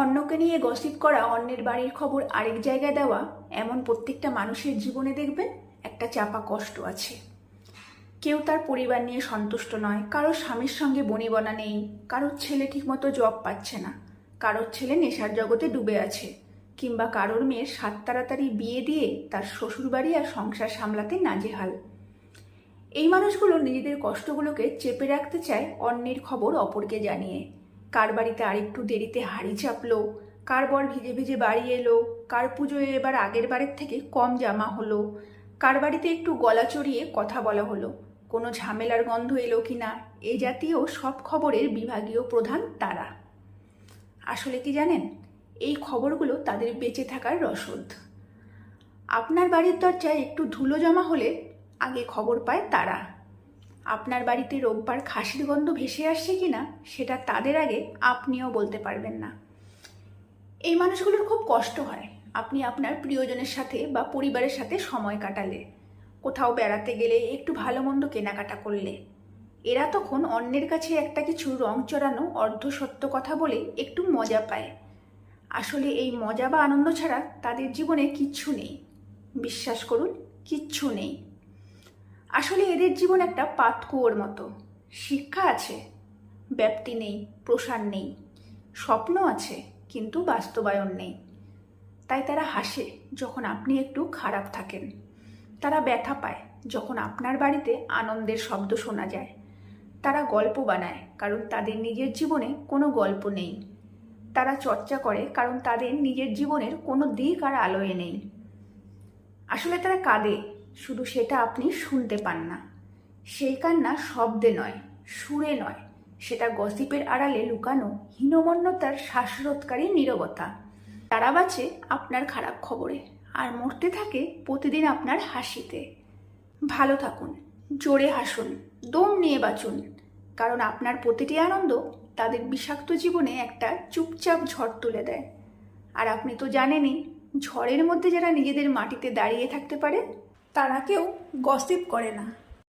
অন্যকে নিয়ে গসিপ করা, অন্যের বাড়ির খবর আরেক জায়গায় দেওয়া, এমন প্রত্যেকটা মানুষের জীবনে দেখবেন একটা চাপা কষ্ট আছে। কেউ তার পরিবার নিয়ে সন্তুষ্ট নয়, কারও স্বামীর সঙ্গে বনিবনা নেই কারোর ছেলে ঠিকমতো জব পাচ্ছে না কারোর ছেলে নেশার জগতে ডুবে আছে, কিংবা কারোর মেয়ের সাত তাড়াতাড়ি বিয়ে দিয়ে তার শ্বশুরবাড়ি আর সংসার সামলাতে নাজেহাল। এই মানুষগুলো নিজেদের কষ্টগুলোকে চেপে রাখতে চায় অন্যের খবর অপরকে জানিয়ে। কার বাড়িতে আরেকটু দেরিতে হাড়ি চাপলো? কার বর ভিজে ভিজে বাড়ি এলো? কার পুজোয় এবার আগের বারের থেকে কম জামা হলো? কার বাড়িতে একটু গলা চড়িয়ে কথা বলা হলো? কোনো ঝামেলার গন্ধ এলো কি না? এই জাতীয় সব খবরের বিভাগীয় প্রধান তারা। আসলে কি জানেন? এই খবরগুলো তাদের বেঁচে থাকার রসদ। আপনার বাড়ির দরজায় একটু ধুলো জমা হলে আগে খবর পায় তারা। আপনার বাড়িতে রোববার খাসির গন্ধ ভেসে আসছে কি না সেটা তাদের আগে আপনিও বলতে পারবেন না। এই মানুষগুলোর খুব কষ্ট হয়। আপনি আপনার প্রিয়জনের সাথে বা পরিবারের সাথে সময় কাটালে, কোথাও বেড়াতে গেলে, একটু ভালো মন্দ কেনাকাটা করলে। এরা তখন অন্যের কাছে একটা কিছু রং চড়ানো অর্ধসত্য কথা বলে একটু মজা পায়। আসলে এই মজা বা আনন্দ ছাড়া তাদের জীবনে কিচ্ছু নেই। বিশ্বাস করুন, কিচ্ছু নেই। আসলে এদের জীবন একটা পাতকুয়োর মতো। শিক্ষা আছে, ব্যাপ্তি নেই, প্রসার নেই, স্বপ্ন আছে, কিন্তু বাস্তবায়ন নেই। তাই তারা হাসে যখন আপনি একটু খারাপ থাকেন। তারা ব্যথা পায় যখন আপনার বাড়িতে আনন্দের শব্দ শোনা যায়। তারা গল্প বানায় কারণ তাদের নিজের জীবনে কোনো গল্প নেই। তারা চর্চা করে কারণ তাদের নিজের জীবনের কোনো দিক আর আলোয় নেই। আসলে তারা কাঁদে শুধু সেটা আপনি শুনতে পান না। সেই কান্না শব্দে নয়, সুরে নয়, সেটা গসিপের আড়ালে লুকানো হীনমন্যতার শ্বাসরোধকারী নীরবতা। তারা বাঁচে আপনার খারাপ খবরে আর মরতে থাকে প্রতিদিন আপনার হাসিতে। ভালো থাকুন, জোরে হাসুন, দম নিয়ে বাঁচুন, কারণ আপনার প্রতিটি আনন্দ তাদের বিষাক্ত জীবনে একটা চুপচাপ ঝড় তুলে দেয়। আর আপনি তো জানেনই, ঝড়ের মধ্যে যারা নিজেদের মাটিতে দাঁড়িয়ে থাকতে পারে তারা কেউ গসিপ করে না।